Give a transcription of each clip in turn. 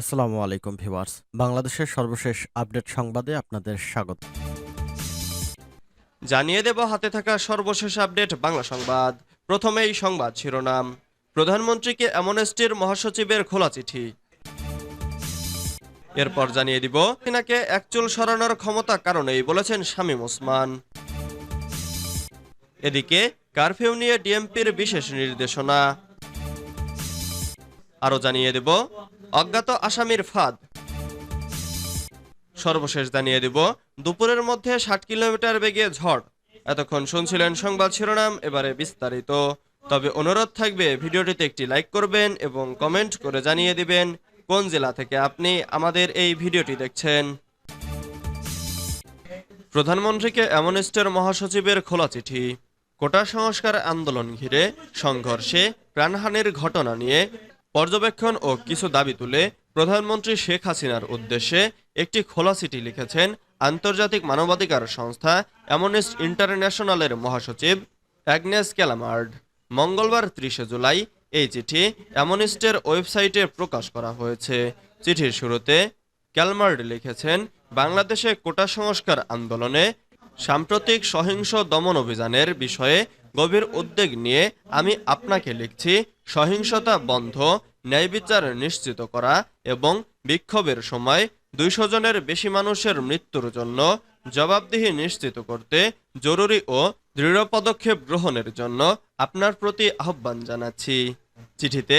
আসসালামু আলাইকুম ভিউয়ার্স। বাংলাদেশের সর্বশেষ আপডেট সংবাদে আপনাদের স্বাগত। জানিয়ে দেব হাতে থাকা সর্বশেষ আপডেট বাংলা সংবাদ। প্রথমেই সংবাদ শিরোনাম। প্রধানমন্ত্রীকে অ্যামনেস্টির মহাসচিবের খোলা চিঠি। এরপর জানিয়ে দিব তিনাকে একচুল সরানোর ক্ষমতা কারণেই বলেছেন শামীম ওসমান। এদিকে, কারফিউ নিয়ে ডিএমপির বিশেষ নির্দেশনা। আরও জানিয়ে দেব অজ্ঞাত আসামির ফাঁদ। সর্বশেষ জানিয়ে দিব, দুপুরের মধ্যে ষাট কিলোমিটার বেগে ঝড়। এতক্ষণ শুনছিলেন সংবাদ শিরোনাম, এবারে বিস্তারিত। তবে অনুরোধ থাকবে, ভিডিওটিতে একটি লাইক করবেন এবং কমেন্ট করে জানিয়ে দিবেন কোন জেলা থেকে আপনি আমাদের এই ভিডিওটি দেখছেন। প্রধানমন্ত্রীকে অ্যামনেস্টের মহাসচিবের খোলা চিঠি। কোটা সংস্কার আন্দোলন ঘিরে সংঘর্ষে প্রাণহানির ঘটনা নিয়ে পর্যবেক্ষণ ও কিছু দাবি তুলে প্রধানমন্ত্রী শেখ হাসিনার উদ্দেশ্যে একটি খোলা চিঠি লিখেছেন আন্তর্জাতিক মানবাধিকার সংস্থা অ্যামনেস্ট ইন্টারন্যাশনালের মহাসচিব অ্যাগনেস ক্যালামার্ড। মঙ্গলবার ত্রিশে জুলাই এই চিঠি অ্যামনেস্টের ওয়েবসাইটে প্রকাশ করা হয়েছে। চিঠির শুরুতে ক্যালমার্ড লিখেছেন, বাংলাদেশে কোটা সংস্কার আন্দোলনে সাম্প্রতিক সহিংস দমন অভিযানের বিষয়ে গভীর উদ্বেগ নিয়ে আমি আপনাকে লিখছি সহিংসতা বন্ধ, ন্যায় বিচার নিশ্চিত করা এবং বিক্ষোভের সময় দুইশো জনের বেশি মানুষের মৃত্যুর জন্য জবাবদিহি নিশ্চিত করতে জরুরি ও দৃঢ় পদক্ষেপ গ্রহণের জন্য আপনার প্রতি আহ্বান জানাচ্ছি। চিঠিতে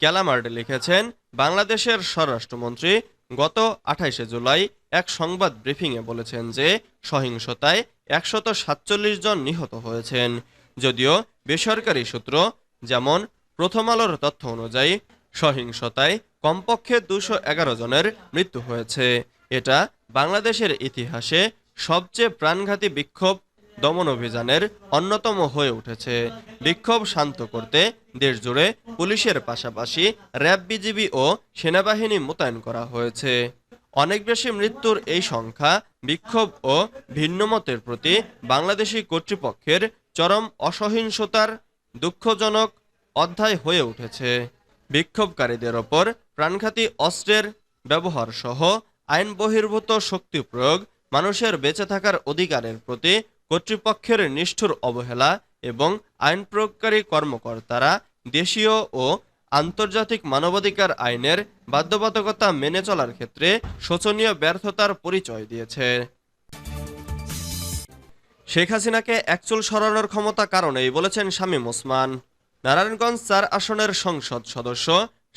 ক্যালামার্ড লিখেছেন, বাংলাদেশের স্বরাষ্ট্রমন্ত্রী গত আঠাইশে জুলাই এক সংবাদ ব্রিফিংয়ে বলেছেন যে সহিংসতায় একশত সাতচল্লিশ জন নিহত হয়েছেন। যদিও বেসরকারি সূত্র যেমন প্রথম আলোর তথ্য অনুযায়ী, সহিংসতায় কমপক্ষে দুশো এগারো জনের মৃত্যু হয়েছে। এটা বাংলাদেশের ইতিহাসে সবচেয়ে প্রাণঘাতী বিক্ষোভ দমন অভিযানের অন্যতম হয়ে উঠেছে। বিক্ষোভ শান্ত করতে দেশজুড়ে পুলিশের পাশাপাশি র্যাব বিজিবি ও সেনাবাহিনী মোতায়েন করা হয়েছে। অনেক বেশি মৃত্যুর এই সংখ্যা বিক্ষোভ ও ভিন্নমতের প্রতি বাংলাদেশি কর্তৃপক্ষের চরম অসহিংসতার দুঃখজনক অধ্যায় হয়ে উঠেছে। বিক্ষোভকারীদের ওপর প্রাণঘাতী অস্ত্রের ব্যবহার সহ আইন বহির্ভূত শক্তি প্রয়োগ, মানুষের বেঁচে থাকার অধিকারের প্রতি কর্তৃপক্ষের নিষ্ঠুর অবহেলা এবং আইন প্রয়োগকারী কর্মকর্তারা দেশীয় ও আন্তর্জাতিক মানবাধিকার আইনের বাধ্যবাধকতা মেনে চলার ক্ষেত্রে শোচনীয় ব্যর্থতার পরিচয় দিয়েছে। শেখ হাসিনাকে একচুল সরানোর ক্ষমতা কারণেই বলেছেন শামীম ওসমান। নারায়ণগঞ্জ চার আসনের সংসদ সদস্য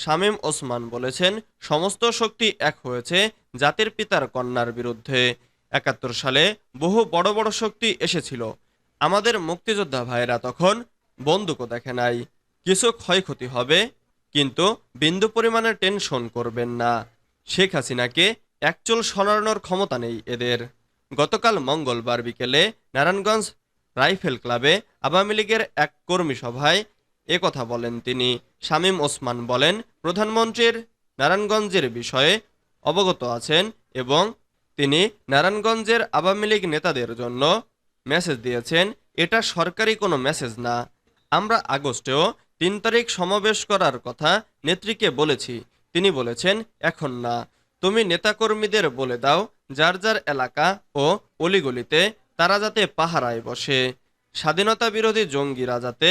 শামীম ওসমান বলেছেন, সমস্ত শক্তি এক হয়েছে জাতির পিতার কন্যার বিরুদ্ধে। একাত্তর সালে বহু বড় বড় শক্তি এসেছিল। আমাদের মুক্তিযোদ্ধা ভাইরা তখন বন্দুকও দেখে নাই। কিছু ক্ষয়ক্ষতি হবে, কিন্তু বিন্দু পরিমাণে টেনশন করবেন না। শেখ হাসিনাকে একচুল সরানোর ক্ষমতা নেই এদের। গতকাল মঙ্গলবার বিকেলে নারায়ণগঞ্জ রাইফেল ক্লাবে আওয়ামী লীগের এক কর্মী সভায় এ কথা বলেন তিনি। শামীম ওসমান বলেন, প্রধানমন্ত্রীর নারায়ণগঞ্জের বিষয়ে অবগত আছেন এবং তিনি নারায়ণগঞ্জের আওয়ামী লীগ নেতাদের জন্য মেসেজ দিয়েছেন, এটা সরকারি কোনো মেসেজ না। আমরা আগস্টেও তিন তারিখ সমাবেশ করার কথা নেত্রীকে বলেছি, তিনি বলেছেন, এখন না। তুমি নেতাকর্মীদের বলে দাও, যার যার এলাকা ও অলিগলিতে তারা যাতে পাহারায় বসে। স্বাধীনতা বিরোধী জঙ্গিরা যাতে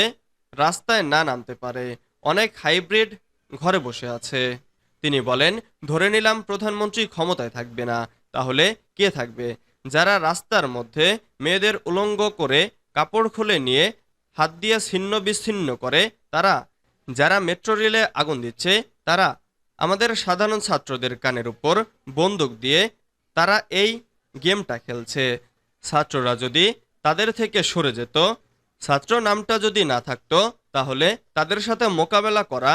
রাস্তায় না নামতে পারে, অনেক হাইব্রিড ঘরে বসে আছে। তিনি বলেন, ধরে নিলাম প্রধানমন্ত্রী ক্ষমতায় থাকবে না, তাহলে কে থাকবে? যারা রাস্তার মধ্যে মেয়েদের উলঙ্গ করে কাপড় খুলে নিয়ে হাত দিয়ে ছিন্ন বিচ্ছিন্ন করে, তারা, যারা মেট্রো রেলে আগুন দিচ্ছে, তারা আমাদের সাধারণ ছাত্রদের কানের উপর বন্দুক দিয়ে তারা এই গেমটা খেলছে। ছাত্ররা যদি তাদের থেকে সরে যেত ছাত্র নামটা যদি না থাকতো, তাহলে তাদের সাথে মোকাবেলা করা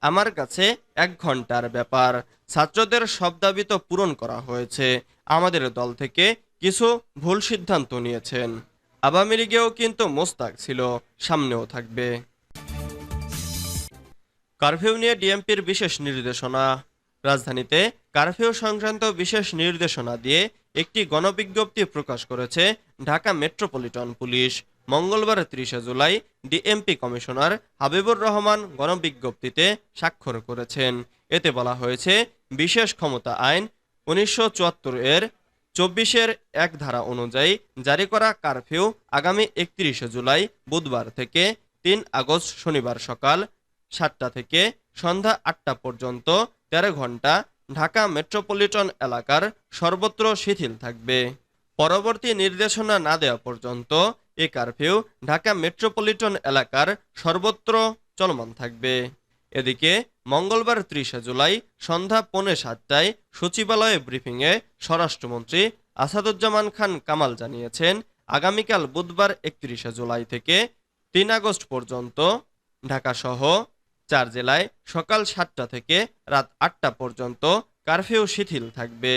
আমার কাছে এক ঘণ্টার ব্যাপার। ছাত্রদের সব দাবি তো পূরণ করা হয়েছে। আমাদের দল থেকে কিছু ভুল সিদ্ধান্ত নিয়েছেন। আওয়ামী লীগেও কিন্তু মোস্তাক ছিল, সামনেও থাকবে। কারফিউ নিয়ে ডিএমপির বিশেষ নির্দেশনা। রাজধানীতে কারফিউ সংক্রান্ত বিশেষ নির্দেশনা দিয়ে একটি গণবিজ্ঞপ্তি প্রকাশ করেছে ঢাকা মেট্রোপলিটন পুলিশ। মঙ্গলবার ত্রিশে July DMP commissioner Habibur Rahman গণবিজ্ঞপ্তিতে স্বাক্ষর করেছেন। এতে বলা হয়েছে, বিশেষ ক্ষমতা আইন উনিশশো চুয়াত্তর এর চব্বিশের এক ধারা অনুযায়ী জারি করা কারফিউ আগামী একত্রিশে জুলাই বুধবার থেকে তিন আগস্ট শনিবার সকাল সাতটা থেকে সন্ধ্যা আটটা পর্যন্ত তেরো ঘণ্টা ঢাকা মেট্রোপলিটন এলাকার সর্বত্র শিথিল থাকবে। পরবর্তী নির্দেশনা না দেওয়া পর্যন্ত এ কারফিউ ঢাকা মেট্রোপলিটন এলাকার সর্বত্র চলমান থাকবে। এদিকে মঙ্গলবার ত্রিশে জুলাই সন্ধ্যা পৌনে সাতটায় সচিবালয়ে ব্রিফিংয়ে স্বরাষ্ট্রমন্ত্রী আসাদুজ্জামান খান কামাল জানিয়েছেন, আগামীকাল বুধবার একত্রিশে জুলাই থেকে তিন আগস্ট পর্যন্ত ঢাকাসহ চার জেলায় সকাল সাতটা থেকে রাত আটটা পর্যন্ত কারফিউ শিথিল থাকবে।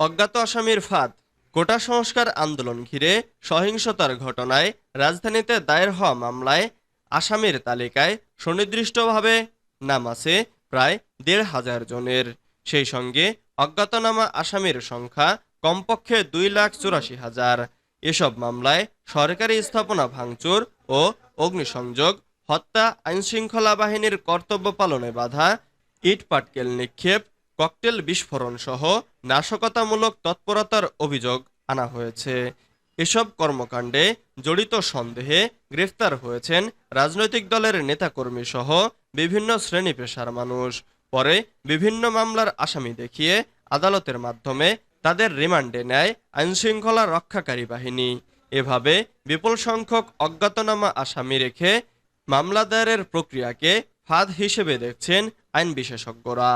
অজ্ঞাত আসামির ফাঁদ কোটা সংস্কার আন্দোলন ঘিরে সহিংসতার ঘটনায় রাজধানীতে দায়ের হওয়া মামলায় আসামির তালিকায় সুনির্দিষ্টভাবে নাম আছে প্রায় দেড় হাজার জনের। সেই সঙ্গে অজ্ঞাতনামা আসামির সংখ্যা কমপক্ষে দুই লাখ চুরাশি হাজার। এসব মামলায় সরকারি স্থাপনা ভাঙচুর ও অগ্নিসংযোগ, হত্যা, আইনশৃঙ্খলা বাহিনীর কর্তব্য পালনে বাধা ইট পাটকেল নিক্ষেপ ককটেল বিস্ফোরণ সহ নাশকতামূলক তৎপরতার অভিযোগ আনা হয়েছে। এসব কর্মকাণ্ডে জড়িত সন্দেহে গ্রেফতার হয়েছেন রাজনৈতিক দলের নেতাকর্মী সহ বিভিন্ন শ্রেণি পেশার মানুষ। পরে বিভিন্ন মামলার আসামি দেখিয়ে আদালতের মাধ্যমে তাদের রিমান্ডে নেয় আইনশৃঙ্খলা রক্ষাকারী বাহিনী। এভাবে বিপুল সংখ্যক অজ্ঞাতনামা আসামি রেখে মামলা দায়েরের প্রক্রিয়াকে ফাঁদ হিসেবে দেখছেন আইন বিশেষজ্ঞরা।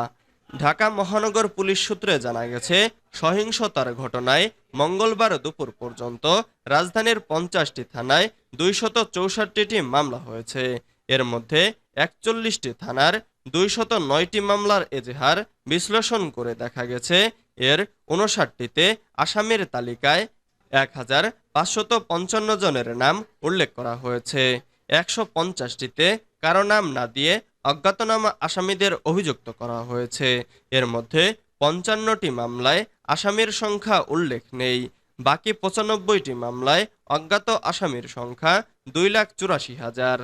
ঢাকা মহানগর পুলিশ সূত্রে জানা গেছে, সহিংসতার ঘটনায় মঙ্গলবার দুপুর পর্যন্ত রাজধানীর পঞ্চাশটি থানায় দুইশত চৌষট্টিটি মামলা হয়েছে। এর মধ্যে একচল্লিশটি থানার দুইশত নয়টি মামলার এজেহার বিশ্লেষণ করে দেখা গেছে। এর উনষাটটিতে আসামির তালিকায় এক হাজার পাঁচশত পঞ্চান্ন জনের নাম উল্লেখ করা হয়েছে। একশো পঞ্চাশটিতে কারও নাম না দিয়ে অজ্ঞাতনামা আসামিদের অভিযুক্ত করা হয়েছে। এর মধ্যে পঞ্চান্নটি মামলায় আসামির সংখ্যা উল্লেখ নেই। বাকি পঁচানব্বইটি মামলায় অজ্ঞাত আসামির সংখ্যা দুই লাখ চুরাশি হাজার।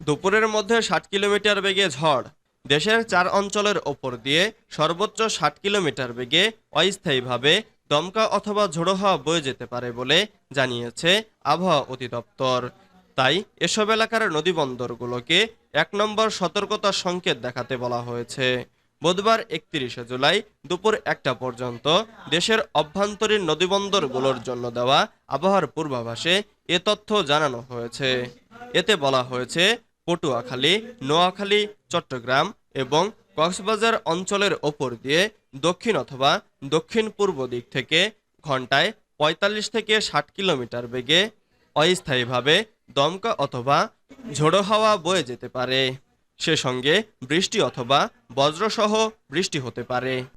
দুপুরের মধ্যে ষাট কিলোমিটার বেগে ঝড়। দেশের চার অঞ্চলের ওপর দিয়ে সর্বোচ্চ ষাট কিলোমিটার বেগে অস্থায়ীভাবে দমকা অথবা ঝোড়ো হাওয়া বয়ে যেতে পারে বলে জানিয়েছে আবহাওয়া অধিদপ্তর। তাই এসব এলাকার নদীবন্দরগুলোকে এক নম্বর সতর্কতার সংকেত দেখাতে বলা হয়েছে। বুধবার একত্রিশে জুলাই দুপুর একটা পর্যন্ত দেশের অভ্যন্তরীণ নদীবন্দরগুলোর জন্য দেওয়া আবহাওয়ার পূর্বাভাসে এ তথ্য জানানো হয়েছে। এতে বলা হয়েছে, পটুয়াখালী, নোয়াখালী, চট্টগ্রাম এবং কক্সবাজার অঞ্চলের ওপর দিয়ে দক্ষিণ অথবা দক্ষিণ পূর্ব দিক থেকে ঘন্টায় পঁয়তাল্লিশ থেকে ষাট কিলোমিটার বেগে অস্থায়ীভাবে দমকা অথবা ঝোড়ো হাওয়া বয়ে যেতে পারে। সে সঙ্গে বৃষ্টি অথবা বজ্রসহ বৃষ্টি হতে পারে।